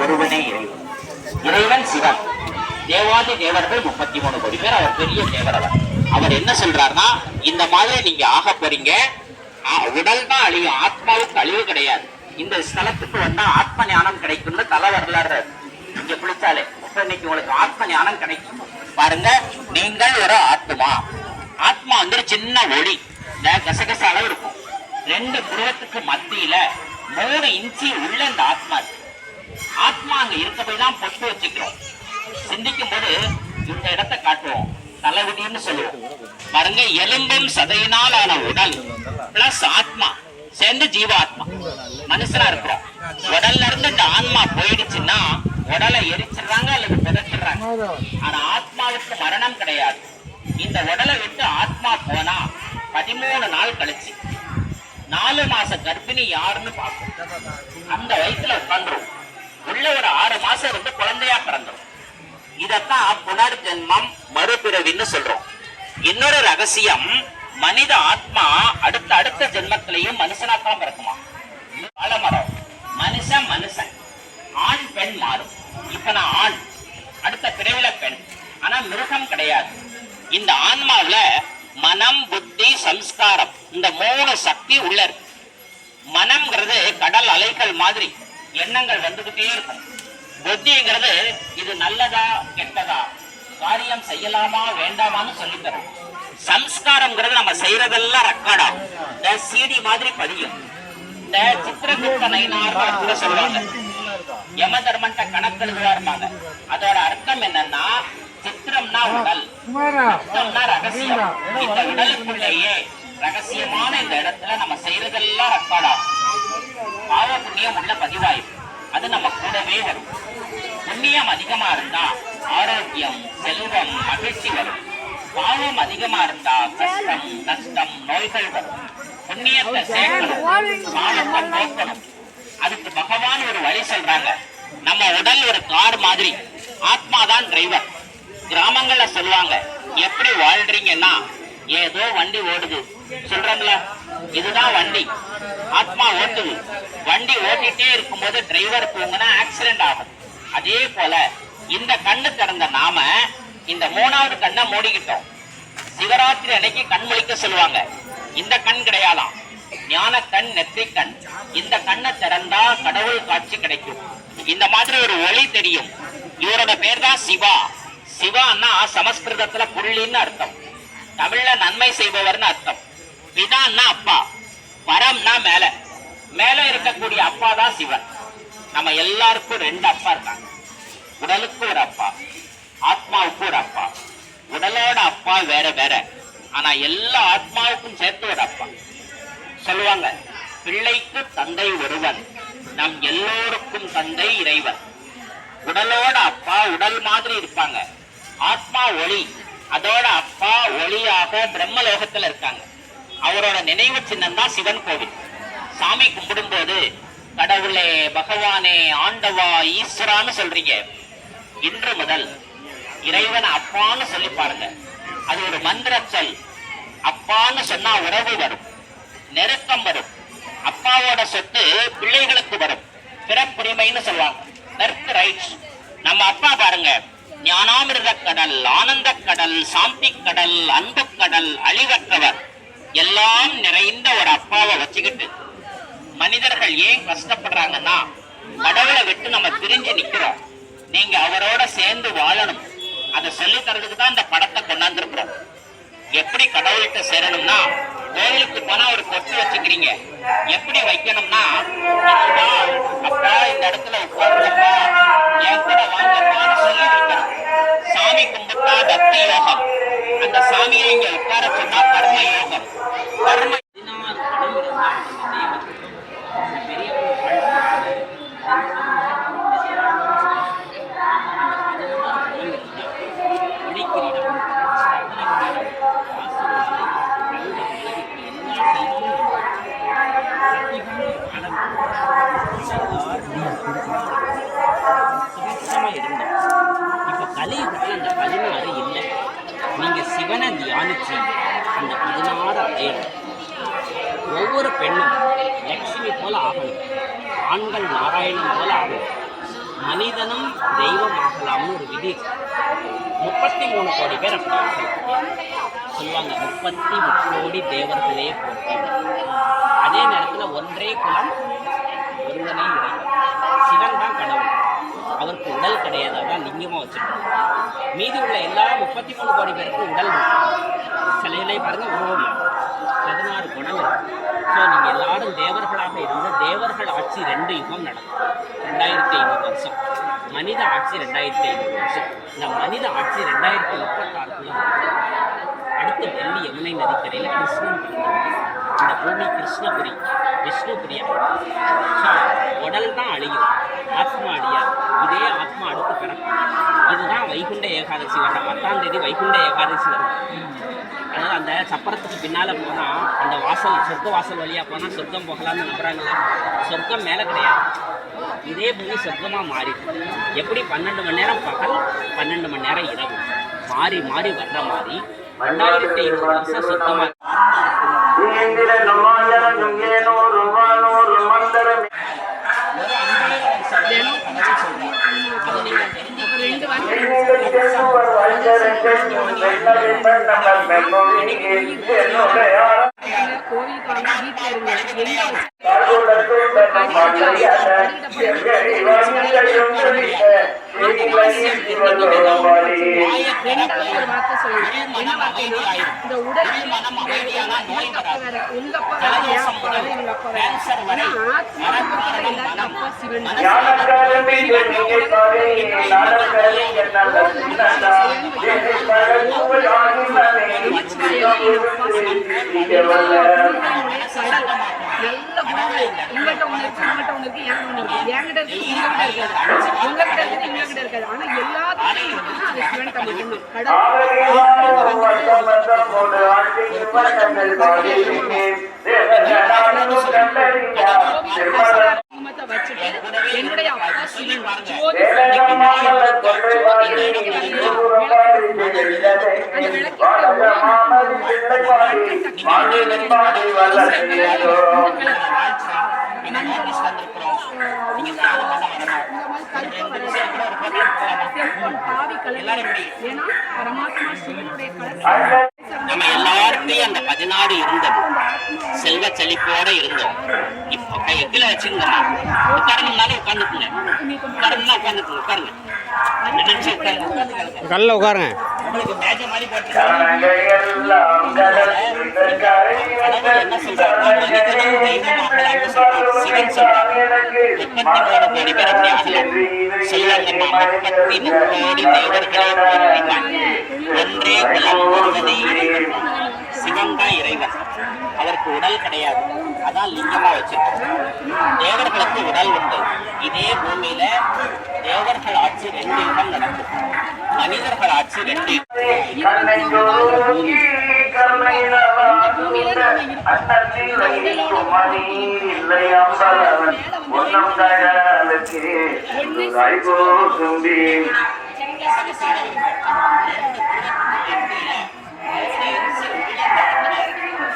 ஒருவனே இறைவன். இறைவன் சிவன். தேவாதி தேவர்கள் முப்பத்தி மூணு கோடி பேர். அவர் பெரிய தேவர் அவர். அவர் என்ன சொல்றாருன்னா இந்த மாதிரி நீங்க ஆக போறீங்க. உடல் தான் அழியும் ஆத்மாவுக்கு அழிவு கிடையாது. இந்த ஸ்தலத்துக்கு வந்தா ஆத்ம ஞானம் கிடைக்கும்னு தலை வரலாறு. இங்க குளிச்சாலே. இன்னைக்கு உங்களுக்கு ஆத்ம ஞானம் கிடைக்கும். பாருங்க நீங்கள் ஒரு ஆத்மா. ஆத்மா வந்து சின்ன ஒளி. இந்த கசகச அளவு இருக்கும். ரெண்டு புருவத்துக்கு மத்தியில மூணு இன்ச்சி உள்ள இந்த ஆத்மா இருக்கு. ஆத்மா அங்க இருக்க போய் தான் பொட்டு வச்சுக்கிறோம். சிந்திக்கும் போது இந்த இடத்தை காட்டுவோம். தலைவிடின்னு சொல்லுவோம். பாருங்க எலும்பும் சதையினால் ஆன உடல் பிளஸ் ஆத்மா. சேர்ந்து ஜீவாத்மா. மனுஷனா இருக்கிறோம். உடல்ல இருந்து இந்த ஆன்மா போயிடுச்சுன்னா உடலை எரிச்சிடுறாங்க அல்லது புதைச்சிடுறாங்க. ஆனா ஆத்மாவுக்கு மரணம் கிடையாது. இந்த உடலை விட்டு ஆத்மா போனா பதிமூணு நாள் கழிச்சு நாலு மாச கர்ப்பிணி யாருன்னு பார்க்கும் அந்த வயித்துல உட்காந்துரும் உள்ள ஒரு ஆறு மாசம் இருந்து குழந்தையா பிறந்துரும் இதத்தான் புனர்ஜென்மம் மறுபிறவின்னு சொல்றோம். இன்னொரு ரகசியம் மனித ஆத்மா அடுத்த அடுத்த ஜென்மத்திலையும் மனுஷனாத்தான் பிறக்குமா? வாழமரம் மனுஷன் மனுஷன். ஆண் பெண் மாறும். இப்ப நான் ஆண். அடுத்த பிறவில பெண். ஆனா மிருகம் கிடையாது. இந்த ஆன்மாவுல மனம் புத்தி சம்ஸ்காரம் இந்த மூணு சக்தி உள்ள இருக்கு. மனம்ங்கிறது கடல் அலைகள் மாதிரி. எண்ணங்கள் வந்துகிட்டே இருக்கும். புத்திங்கிறது இது நல்லதா கெட்டதா? காரியம் செய்யலாமா வேண்டாமான்னு சொல்லித் தரும் சம்ஸ்காரம்ங்கிறது நம்ம செய்யறதெல்லாம் ரெக்கார்ட் ஆகும். இந்த சிடி மாதிரி பதியும். இந்த சித்திரகுப்த நயினார் கூட சொல்லுவாங்க. யம தர்மன்ட்ட கணக்கு எழுதுவாருமாங்க அதோட அர்த்தம் என்னன்னா சித்திரம்னா உடல். சித்திரம்னா ரகசியம். இந்த உடலுக்குள்ளேயே ரகசியமான இந்த இடத்துல நம்ம செய்யறதெல்லாம் ரெக்கார்ட் ஆகும். பாவ புண்ணியம் உள்ள பதிவாயிடும் அது நம்ம கூடவே வரும். புண்ணியம் அதிகமா இருந்தா ஆரோக்கியம் செல்வம் மகிழ்ச்சி வரும். பாவம் அதிகமா இருந்தா கஷ்டம் நஷ்டம் நோய்கள் வரும். புண்ணியத்தை சேர்க்கணும். பாவத்தை போக்கணும் அதுக்கு பகவான் ஒரு வழி சொல்றாங்க. நம்ம உடல் ஒரு கார் மாதிரி. ஆத்மா தான் டிரைவர் கிராமங்கள்ல சொல்லுவாங்க எப்படி வாழ்றீங்கன்னா ஏதோ வண்டி ஓடுது. சொல்றாங்களா இதுதான் வண்டி. ஆத்மா ஓட்டுது. வண்டி ஓட்டிட்டே இருக்கும்போது டிரைவர் தூங்கினா ஆக்சிடென்ட் ஆகும். அதே போல இந்த கண்ணு திறந்த நாம இந்த மூணாவது கண்ணை மூடிக்கிட்டோம். சிவராத்திரி அன்னைக்கு கண் முழிக்க சொல்லுவாங்க. இந்த கண் கிடையாதாம். ஞான கண் நெத்தி கண். இந்த கண்ணை திறந்தா கடவுள் காட்சி கிடைக்கும். இந்த மாதிரி ஒரு ஒளி தெரியும். இவரோட பேர் தான் சிவா. சிவான்னா சமஸ்கிருதத்துல புள்ளின்னு அர்த்தம். தமிழ்ல நன்மை செய்பவர்னு அர்த்தம். பிதான்னா அப்பா. பரம்னா மேல. மேல இருக்கக்கூடிய அப்பா தான் சிவன். நம்ம எல்லாருக்கும் ரெண்டு அப்பா இருக்காங்க. உடலுக்கு ஒரு அப்பா. ஆத்மாவுக்கு ஒரு அப்பா. உடலோட அப்பா வேற வேற. ஆனா எல்லா ஆத்மாவுக்கும் சேர்த்து ஒரு அப்பா. சொல்லுவாங்க பிள்ளைக்கு தந்தை ஒருவன். நம் எல்லோருக்கும் தந்தை இறைவன். உடலோட அப்பா உடல் மாதிரி இருப்பாங்க. ஆத்மா ஒளி. அதோட அப்பா ஒளியாக பிரம்மலோகத்துல இருக்காங்க. அவரோட நினைவு சின்னம் தான் சிவன் கோவில். சாமி கும்பிடும்போது கடவுளே பகவானே ஆண்டவா ஈஸ்வரான்னு சொல்றீங்க. இன்று முதல் இறைவன் அப்பான்னு சொல்லி பாருங்க. அது ஒரு மந்திர சொல் அப்பான்னு சொன்னா உறவு வரும் நெருக்கம் வரும். அப்பாவோட சொத்து பிள்ளைகளுக்கு வரும். பிறப்புரிமைன்னு சொல்லுவாங்க. பெர்த் ரைட்ஸ் நம்ம அப்பா பாருங்க. ஞானாமிர்த கடல் ஆனந்த கடல் சாந்தி கடல் அன்பு கடல் அழிவற்றவர். எல்லாம் நிறைந்த ஒரு அப்பாவை வச்சுக்கிட்டு மனிதர்கள் ஏன் கஷ்டப்படுறாங்கன்னா கடவுளை விட்டு நம்ம பிரிஞ்சு நிக்கிறோம். நீங்க அவரோட சேர்ந்து வாழணும். அதை சொல்லி தரதுக்கு தான் இந்த படத்தை கொண்டாந்துருக்கிறோம். எப்படி கடவுள்கிட்ட சேரணும்னா கோயிலுக்கு போனா ஒரு கொட்டு வச்சுக்கிறீங்க. எப்படி வைக்கணும்னா அப்பா இந்த இடத்துல உட்கார்ந்தப்பா பதினாறு ஒவ்வொரு பெண்ணும் லக்ஷ்மி போல ஆகணும். ஆண்கள் நாராயணன் போல ஆகணும். மனிதனும் தெய்வம் ஆகலாம்னு ஒரு விதி. முப்பத்தி மூணு கோடி பேர் அப்படி சொல்லுவாங்க முப்பத்தி முக்கோடி தேவர்களே போற்றி. அதே நேரத்தில் ஒன்றே குலம் ஒருவனே இறை. சிவன் தான் கடவுள். அவருக்கு உடல் கிடையாது அதான் லிங்கமாக வச்சுருக்கோம் மீதி உள்ள எல்லா முப்பத்தி மூணு கோடி பேருக்கும் உடல் சிலையிலே பாருங்க உருவம் பதினாறு குணங்கள். ஸோ நீங்கள் எல்லாரும் தேவர்களாக இருந்து தேவர்கள் ஆட்சி ரெண்டு யுகம் நடக்கும். ரெண்டாயிரத்தி ஐநூறு வருஷம். மனித ஆட்சி ரெண்டாயிரத்தி ஐநூறு வருஷம். இந்த மனித ஆட்சி ரெண்டாயிரத்தி முப்பத்தாறுக்குள்ள அடுத்து டெல்லி யமுனை நதிக்கரையில் கிருஷ்ணன் இந்த பூமி கிருஷ்ணபுரி விஷ்ணுபுரியா ஸோ உடல் தான் அழியும். ஆத்மா அழியாது. இதே ஆத்மா அடுத்து பிறக்கும். இதுதான் வைகுண்ட ஏகாதசி வர பத்தாம் தேதி வைகுண்ட ஏகாதசி வரும் அதாவது அந்த சப்பரத்துக்கு பின்னால் போனால் அந்த வாசல் சொர்க்க வாசல் வழியாக போனால் சொர்க்கம் போகலாம்னு நம்புறாங்களே? சொர்க்கம் மேலே கிடையாது. இதே பூமி சொர்க்கமாக மாறிடும் எப்படி பன்னெண்டு மணி நேரம் பகல் பன்னெண்டு மணி நேரம் இரவு? மாறி மாறி வர்ற மாதிரி ரெண்டாயிரத்தி ஐநூறு வருஷம் சொர்க்கமாக ஒரு அஞ்சாயிரம் சதவீதம் தெரிஞ்சுக்கணும் செல்வர் வஞ்சரங்கள் வெள்ளவிப்பன் நம்ம மெம்மொழி என்னுடைய கோவிலுக்கு வாங்க வீட்டில் இருங்க எங்க வச்சு கருடத்துள்ள மல்லையான எங்களை வந்தடையும் ரெண்டாவது இந்த உடல் அப்பா வேற உங்க அப்பா வேற என் அப்பா வேற எங்க அப்பா வேற ஆனா ஆத்மா அப்பா சிவன் நல்ல குணங்கள் உங்கள்கிட்ட ஒண்ணு இருக்கு உங்கள்கிட்ட ஒண்ணு இருக்கு என்கிட்ட ஒண்ணு இருக்கு? என்கிட்ட இருக்கு உங்ககிட்ட இருக்காது உங்ககிட்ட இருக்கிறது எங்ககிட்ட இருக்காது ஆனா எல்லாத்துக்கும் இருக்குன்னா அது வச்சுட்டு என்னுடைய அப்பா சிவன் ஜோதி நீங்க தானம் பண்ண வரணும் இந்த மாதிரி கருப்பா வராது செம்பொன் பாவி கலர் ஏன்னா பரமாத்மா சிவனுடைய கலர் நம்ம எல்லார்ட்டையும் அந்த பதினாறு இருந்தது செல்வ செழிப்போட இருந்தோம் இப்போ கையத்துல வச்சுக்கோங்க உட்காரணும்னாலும் உட்காந்துக்குங்க உட்காரணும்னா உட்காந்துக்குங்க உட்காருங்க கல்ல உட்காருங்க. உங்களுக்கு மேஜை மாதிரி போட்டு என்ன போற்றினான் ஒன்றே குலம் இறைவன் சிவன் தான் இறைவன். அதற்கு உடல் கிடையாது. அதான் லிங்கமா வச்சிருக்கோம் தேவர்களுக்கு உடல் உண்டு. இதே பூமியில தேவர்கள் ஆட்சி ரெண்டு யுகம் நடக்கும். மனிதர்கள் ஆட்சி ரெண்டு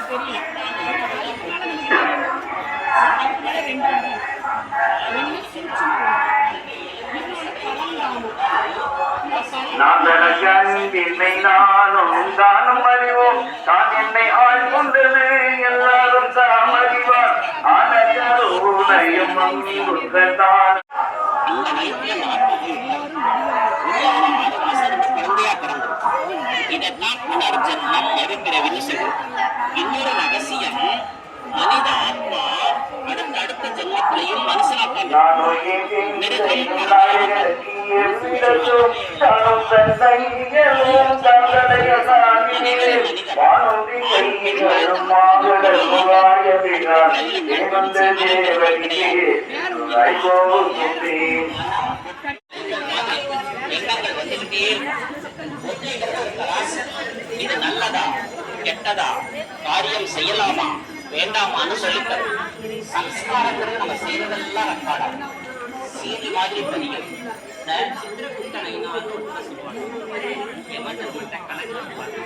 யுகம் நான் என்னை நானும் தானும் அறிவோம் தான் என்னை ஆட்கொண்டது எல்லாரும் தாம் அறிவார் ஆன தான் இந்த வயிற்றுல நாற்பது உள்ள இது நல்லதா? கெட்டதா? காரியம் செய்யலாமா? வேண்டாமான்னு சொல்லித்தரும். சம்ஸ்காரங்கிறது நம்ம செய்யறதெல்லாம் ரெக்கார்டா சீதி மாதிரி பதியும் இந்த சித்திரகுப்தனைனான்னு ஒண்ணு சொல்லுவாங்க. கலக்கிறாங்க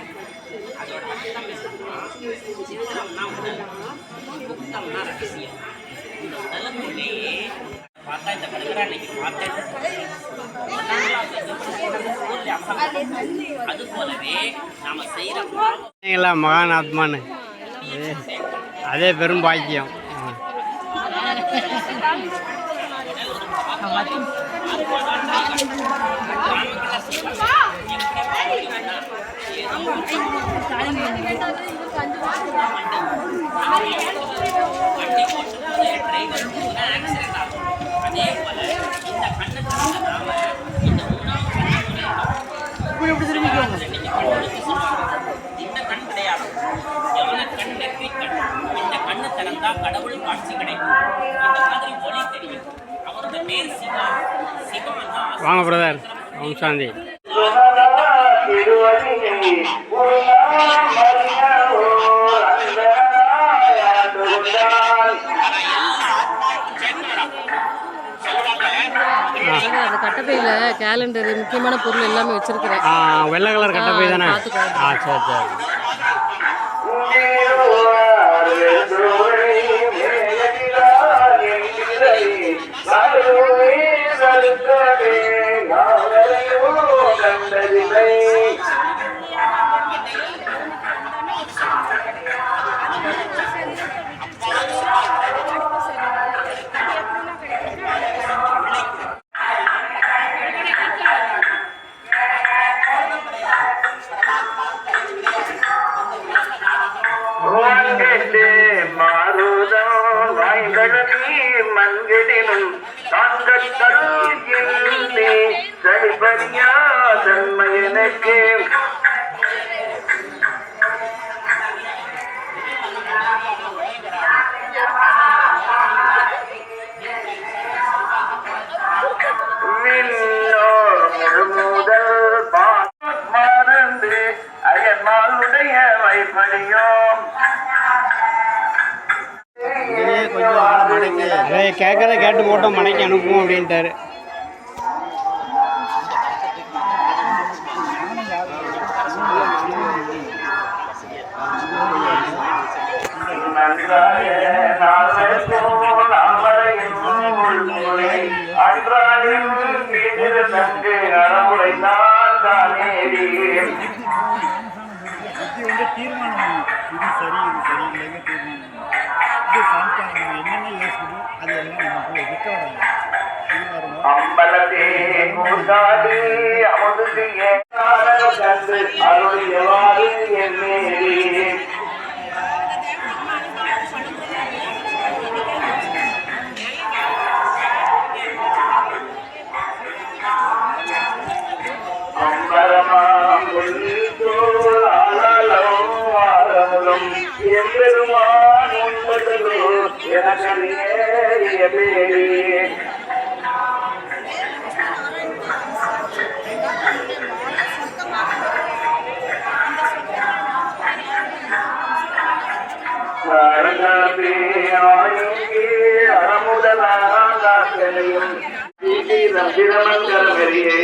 அதோட அர்த்தம் சித்திரம்னா உடல் குப்தம்னா ரகசியம். இந்த உடலுக்குள்ளேயே பார்த்தா இந்த கடுகரா இன்னைக்கு பார்த்தேன் அது போலவே நாம செய்யற மகான் ஆத்மான்னு. அதே பெரும் பாக்கியம் ம். வண்டி ஓட்டும் போது டிரைவருக்கு ஒரு ஆக்சிடென்ட் ஆகும் அதே போல இந்த கண்ணுக்கு நாம இந்த மூணாவது இந்த கண் கிடையாது ஞான கண் நெற்றி கண் இந்த கண்ணு திறந்தா கடவுள் காட்சி கிடைக்கும். இந்த மாதிரி ஒளி தெரியும். அவரோட பேர் சிவா. சிவம் தான் வாங்க பிரதர். ஓம் சாந்தி. அந்த கட்டப்பையில கேலண்டர் முக்கியமான பொருள் எல்லாமே வச்சிருக்கிறேன். வெள்ளை கலர் கட்ட போய் தானே. ஆ சரி சரி. One day. வாய்களி மண்கிடினும் தாங்கள் தருகின்றே சரிபரியா தன்மை எனக்கு விண்ணோர் முழுமுதல் கேட்கறத கேட்டு போட்டோம் மனைக்கு அனுப்புவோம் அப்படின்ட்டாரு. கூட்டாடி அமுது கண்டு அருளியவாறு என்னேறி எம்பெருமான் உண்பதோ எனக்கறிய பேரே. அறங்காபே ஆயுங்கே அறமுதலாகலையும் பிரமங்கரவரியை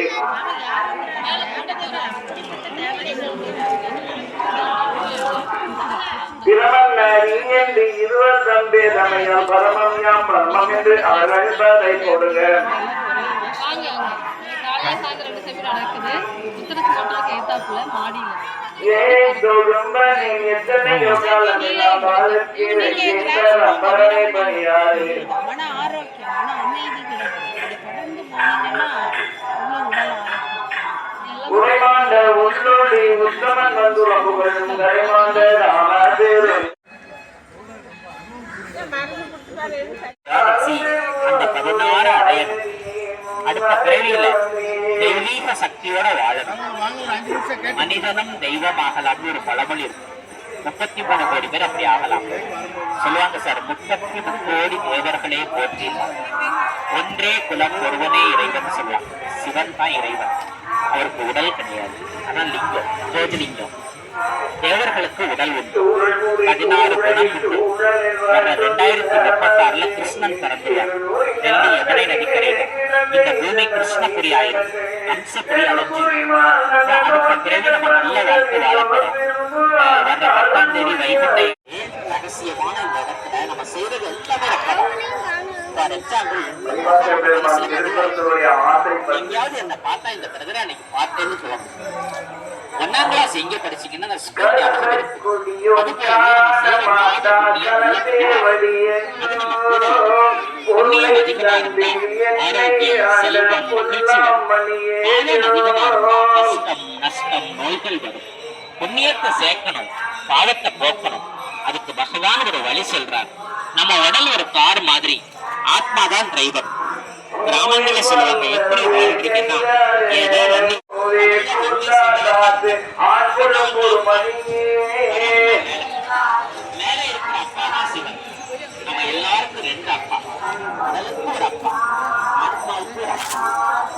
பிரமன்னி என்று இருவர் தம்பே தமையால் பரமம் யாம் பிரம்மம் என்று அழகதை போடுங்க சாயந்தரம் செமினார் நடக்குது புத்தகத்து மாடியில ஏன் தொழும்பனி எத்தனையோ காலம் மன ஆரோக்கியம் மன அமைதி தொடர்ந்து உரைமாண்ட உத்தமன் வந்து கரைமாண்ட அந்த பதினாறு அடையணும். அடுத்த பிறவியில சக்தியோட வாழணும். மனிதனும் தெய்வமாகலாம்னு ஒரு பழமொழி இருக்கு. முப்பத்தி மூணு கோடி பேர் அப்படி ஆகலாம். சொல்லுவாங்க சார் முப்பத்தி கோடி தேவர்களே போற்றி. ஒன்றே குலம் ஒருவனே இறைவன் சொல்லலாம். சிவன் தான் இறைவன். அவருக்கு உடல் கிடையாது. ஆனா லிங்கம் ஜோதிலிங்கம். தேவர்களுக்கு உடல் உண்டு. பதினாறு குணம் உண்டு. வர ரெண்டாயிரத்தி முப்பத்தி ஆறுல கிருஷ்ணன் பிறந்துள்ளார் டெல்லி எதனை நடிக்கிறேன் இந்த பூமி கிருஷ்ணபுரி ஆயிரும் அம்சபுரி அடைஞ்சு அதுக்கு பிறகு நம்ம நல்ல வாழ்க்கை வாழப்படும் வர பத்தாம் தேதி வைகுண்ட ரகசியமான இந்த இடத்துல நம்ம செய்தது எல்லாமே ஃபார் எக்ஸாம்பிள் எங்கேயாவது என்ன பார்த்தா இந்த பிரதரை அன்னைக்கு பார்த்தேன்னு சொல்லுவாங்க ஒன்னாம் கிளாஸ் எங்க படிச்சீங்கன்னா அந்த ஸ்கூல் புண்ணியம் அதிகமா இருந்தா ஆரோக்கியம் செல்வம் மகிழ்ச்சி வரும் அதிகமா இருந்தா கஷ்டம் நஷ்டம் நோய்கள் வரும் புண்ணியத்தை சேர்க்கணும் பாவத்தை போக்கணும். அதுக்கு பகவான் ஒரு வழி சொல்றார். நம்ம உடல் ஒரு கார் மாதிரி. ஆத்மா தான் டிரைவர் கிராமங்கள சொல்லுவாங்க எப்படி வாழ்றீங்கன்னா ஏதோ வந்து மேல இருக்கிற அப்பா தான் சிவன் நம்ம எல்லாருக்கும் ரெண்டு அப்பா உடலுக்கு ஒரு அப்பா ஆத்மாவுக்கு ஒரு அப்பா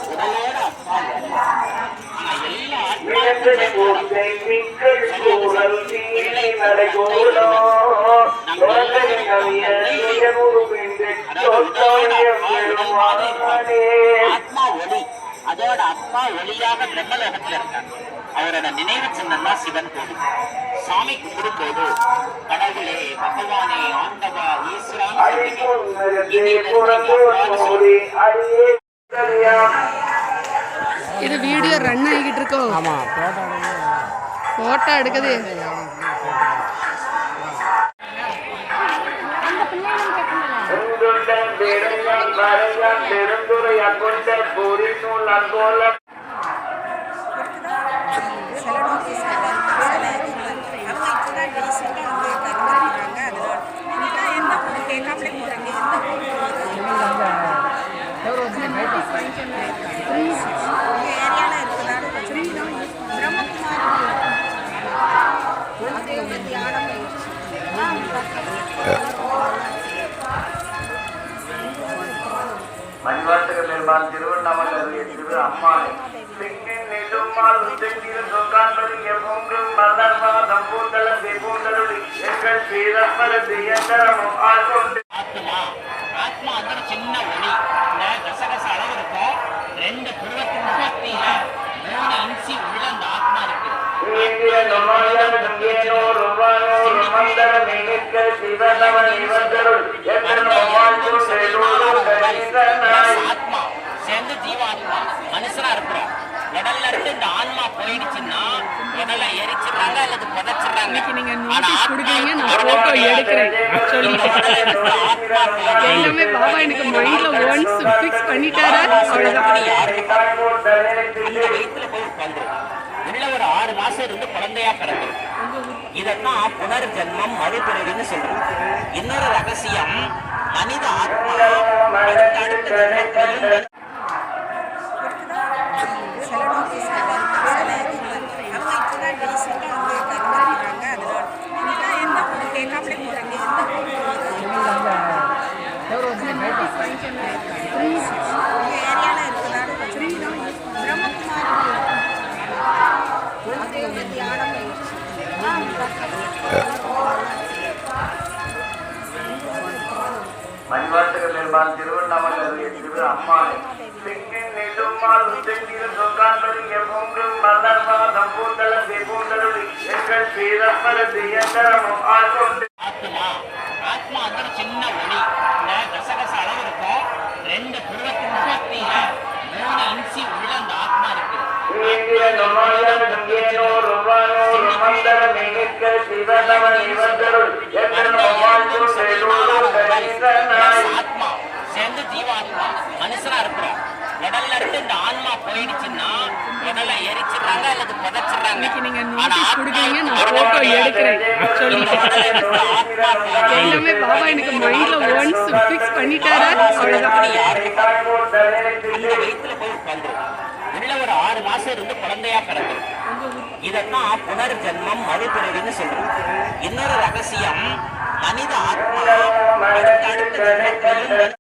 உடலோட அப்பா எல்லா ஆத்மாவுக்கும் ஆத்மா ஒளி அதோட அம்மா ஒளியாக பிரம்மலோகத்துல இருக்காங்க அவரோட நினைவு சின்னம் தான் சிவன் கோவில் சாமி கும்பிடும்போது கடவுளே பகவானே ஆண்டவா ஈஸ்வரான்னு இது வீடியோ ரன் ஆகிக்கிட்டு இருக்கோ ஆமாம் போட்டோ போட்டோ எடுக்குது. கொண்ட பொறி மணிவாசக பெருமான் திருவண்ணாமலை அருகே திரு அம்மானை தெங்கின் நெடுமால் தெங்கில் எங்கள் சீரப்பர தியந்தரமும் ருமந்தர மினிக்க சிவனவ நிவந்தருள் எத்தனோ வாழ்க்கும் செலூரு கணிதனாய் ஆத்மா சேர்ந்து ஜீவாத்மா மனுஷனா இருக்கிறோம் உடல்ல இருந்து இந்த ஆன்மா போயிடுச்சுன்னா உடலை எரிச்சிடுறாங்க அல்லது புதைச்சிடுறாங்க இன்னைக்கு நீங்க நோட்டீஸ் நான் போட்டோ எடுக்கிறேன் சொல்லிட்டேன் எல்லாமே பாபா எனக்கு மைண்ட்ல ஒன்ஸ் ஃபிக்ஸ் பண்ணிட்டாரா அவ்வளவுதான். அந்த வயித்துல போய் உட்கார்ந்துரும். உள்ள ஒரு ஆறு மாசம் இருந்து குழந்தையா பிறந்துரும் இதத்தான் புனர்ஜென்மம் மறுபிறவின்னு சொல்றோம். இன்னொரு ரகசியம் மனித ஆத்மா அடுத்த அடுத்த ஜென்மத்திலும் பெருமான் திருவண்ணாமலை திரு தெங்கின் நெடுமால் தெங்கில் பொங்கும் மலர்வாதம் எங்கள் ஆத்மா ஆத்மா வந்து சின்ன ஒளி. இந்த கசகச அளவு இருக்கும் ரெண்டு புருவத்தின் மூணு உள்ள அந்த ஆத்மா இருக்கு. எத்தனோ சேர்ந்து ஜீவாத்மா மனுஷனா இருக்கிறோம் உடல்ல இருந்து இந்த ஆன்மா போயிடுச்சுன்னா உடலை எரிச்சிடுறாங்க அல்லது புதைச்சிடுறாங்க. நீங்க நோட்டீஸ் கொடுக்குறீங்க நான் போட்டோ எடுக்கிறேன். எல்லாமே பாபா எனக்கு மைண்ட்ல ஒன்ஸ் ஃபிக்ஸ் பண்ணிட்டாரா. அவ்வளவுதான். அந்த வயித்துல போய். உள்ள ஒரு ஆறு மாசம் இருந்து குழந்தையா பிறந்துரும் இதத்தான் புனர்ஜென்மம் மறுபிறவின்னு சொல்றோம் இன்னொரு ரகசியம் மனித ஆத்மா அடுத்த